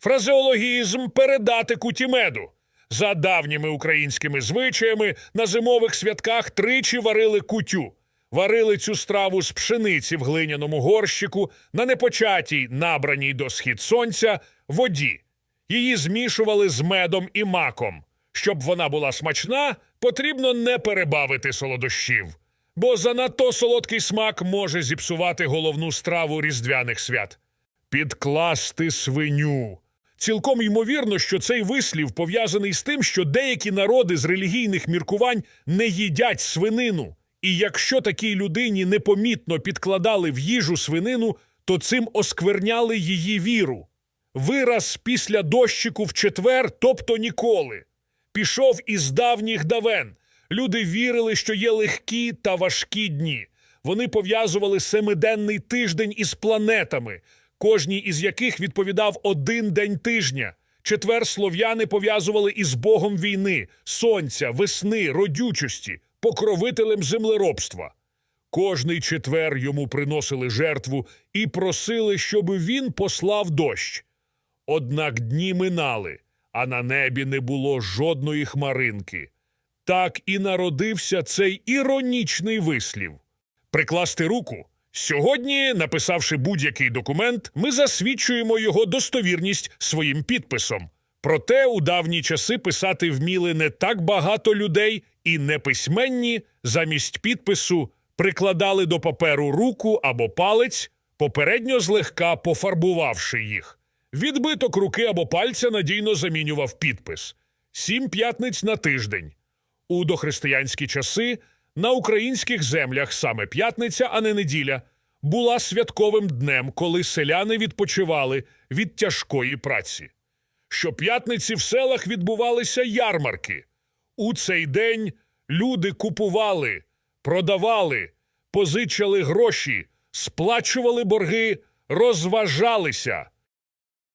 фразеологізм передати кутімеду. За давніми українськими звичаями на зимових святках тричі варили кутю. Варили цю страву з пшениці в глиняному горщику на непочатій, набраній до схід сонця, воді. Її змішували з медом і маком. Щоб вона була смачна, потрібно не перебавити солодощів, бо занадто солодкий смак може зіпсувати головну страву різдвяних свят. Підкласти свиню. Цілком ймовірно, що цей вислів пов'язаний з тим, що деякі народи з релігійних міркувань не їдять свинину. І якщо такій людині непомітно підкладали в їжу свинину, то цим оскверняли її віру. Вираз після дощику в четвер, тобто ніколи. Пішов із давніх давен. Люди вірили, що є легкі та важкі дні. Вони пов'язували семиденний тиждень із планетами, кожній із яких відповідав один день тижня. Четвер слов'яни пов'язували із богом війни, сонця, весни, родючості, покровителем землеробства. Кожний четвер йому приносили жертву і просили, щоб він послав дощ. Однак дні минали, а на небі не було жодної хмаринки. Так і народився цей іронічний вислів. Прикласти руку. Сьогодні, написавши будь-який документ, ми засвідчуємо його достовірність своїм підписом. Проте у давні часи писати вміли не так багато людей, і неписьменні замість підпису прикладали до паперу руку або палець, попередньо злегка пофарбувавши їх. Відбиток руки або пальця надійно замінював підпис. Сім п'ятниць на тиждень. У дохристиянські часи на українських землях саме п'ятниця, а не неділя, була святковим днем, коли селяни відпочивали від тяжкої праці. Щоп'ятниці в селах відбувалися ярмарки. У цей день люди купували, продавали, позичали гроші, сплачували борги, розважалися.